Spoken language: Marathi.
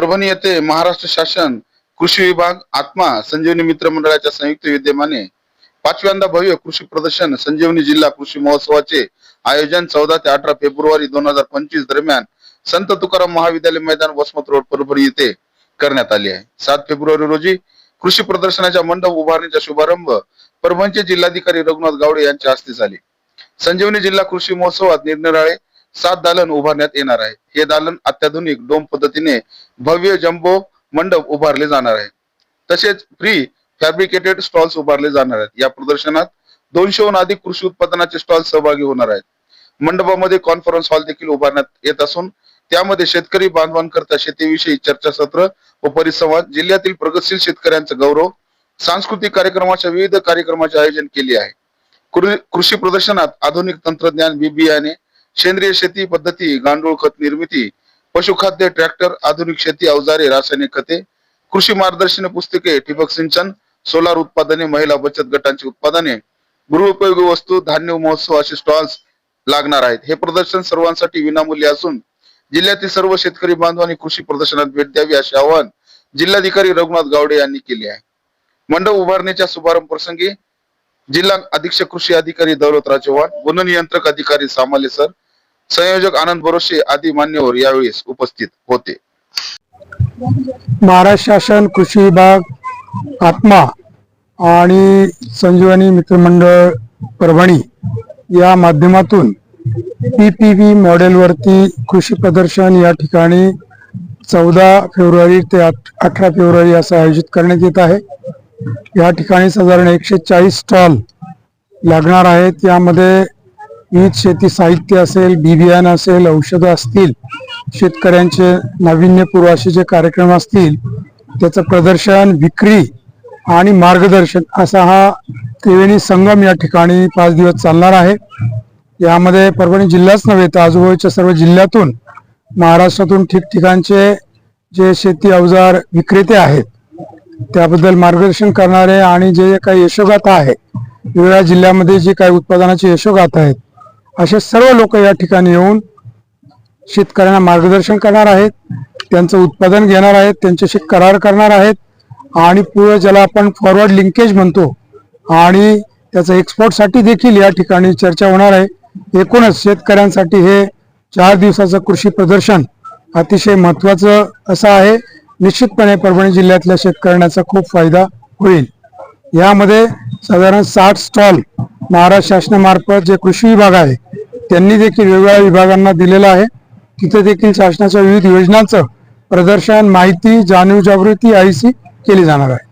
परभणी येथे महाराष्ट्र शासन कृषी विभाग आत्मा संजीवनी मित्र मंडळाच्या संयुक्त विद्यमाने पाचव्यांदा भव्य कृषी प्रदर्शन संजीवनी जिल्हा कृषी महोत्सवाचे आयोजन चौदा ते अठरा फेब्रुवारी दोन हजार पंचवीस दरम्यान संत तुकाराम महाविद्यालय मैदान वसमत रोड परभणी येथे करण्यात आली आहे. सात फेब्रुवारी रोजी कृषी प्रदर्शनाच्या मंडप उभारणीचा शुभारंभ परभणीचे जिल्हाधिकारी रघुनाथ गावडे यांच्या हस्ते झाले. संजीवनी जिल्हा कृषी महोत्सवात निरनिराळे सात दालन उभारण्यात येणार आहे. हे दालन अत्याधुनिक डोम पद्धतीने भव्य जम्बो मंडप उभारले जाणार आहे. तसेच फ्री फॅब्रिकेटेड स्टॉल्स उभारले जाणार आहेत. या प्रदर्शनात दोनशेहून अधिक कृषी उत्पादनाचे स्टॉल सहभागी होणार आहेत. मंडपामध्ये कॉन्फरन्स हॉल देखील उभारण्यात येत असून त्यामध्ये शेतकरी बांधवांकरता शेतीविषयी चर्चासत्र व परिसंवाद जिल्ह्यातील प्रगतशील शेतकऱ्यांचा गौरव सांस्कृतिक कार्यक्रमाच्या विविध कार्यक्रमाचे आयोजन केले आहे. कृषी प्रदर्शनात आधुनिक तंत्रज्ञान बी बियाणे सेंद्रिय शेती पद्धती गांडूळ खत निर्मिती पशुखाद्य ट्रॅक्टर आधुनिक शेती अवजारे रासायनिक खते कृषी मार्गदर्शन पुस्तके ठिबक सिंचन सोलार उत्पादने महिला बचत गटांची उत्पादने गृहोपयोगी वस्तू धान्य महोत्सव असे स्टॉल्स लागणार आहेत. हे प्रदर्शन सर्वांसाठी विनामूल्य असून जिल्ह्यातील सर्व शेतकरी बांधवांनी कृषी प्रदर्शनात भेट द्यावी असे आवाहन जिल्हाधिकारी रघुनाथ गावडे यांनी केले आहे. मंडप उभारणीच्या शुभारंभ प्रसंगी जिल्हा अधीक्षक कृषी अधिकारी दौलतराव चव्हाण वन नियंत्रक अधिकारी सामाले सर संयोजक आनंद बरोशे आदी मान्यवर यावेळी उपस्थित होते. महाराष्ट्र शासन कृषी विभाग आत्मा आणि संजीवनी मित्रमंडळ परभणी या माध्यमातून पी पी व्ही मॉडेलवरती कृषी प्रदर्शन या ठिकाणी चौदा फेब्रुवारी ते अठरा फेब्रुवारी असं आयोजित करण्यात येत आहे. या ठिकाणी साधारण एकशे चाळीस स्टॉल लागणार आहेत. यामध्ये विविध शेती साहित्य असेल बी बियाणं असेल औषधं असतील शेतकऱ्यांचे नाविन्यपूर्व असे जे कार्यक्रम असतील त्याचं प्रदर्शन विक्री आणि मार्गदर्शन असा हा त्रिवेणी संगम या ठिकाणी पाच दिवस चालणार आहे. यामध्ये परभणी जिल्हाच नव्हे तर आजूबाजूच्या सर्व जिल्ह्यातून महाराष्ट्रातून ठिकठिकाणचे जे शेती अवजार विक्रेते आहेत त्याबद्दल मार्गदर्शन करणारे आणि जे काही यशोगाथा आहे वेगवेगळ्या जिल्ह्यामध्ये जे काही उत्पादनाचे यशोगाथा आहेत असे सर्व लोक या ठिकाणी येऊन शेतकऱ्यांना मार्गदर्शन करणार आहेत त्यांचं उत्पादन घेणार आहेत त्यांच्याशी करार करणार आहेत आणि पुढे ज्याला आपण फॉरवर्ड लिंकेज म्हणतो आणि त्याचं एक्सपोर्टसाठी देखील या ठिकाणी चर्चा होणार आहे. एकूणच शेतकऱ्यांसाठी हे चार दिवसाचं कृषी प्रदर्शन अतिशय महत्वाचं असं आहे. निश्चितपणे परभणी जिल्ह्यातल्या शेतकऱ्यांचा खूप फायदा होईल. यामध्ये साधारण साठ स्टॉल महाराष्ट्र शासनामार्फत जे कृषी विभाग आहे त्यांनी देखील वेगवेगळ्या विभागांना दिलेलं आहे. तिथे देखील शासनाच्या विविध योजनांचं प्रदर्शन माहिती जाणीव जागृती आयसी केली जाणार आहे.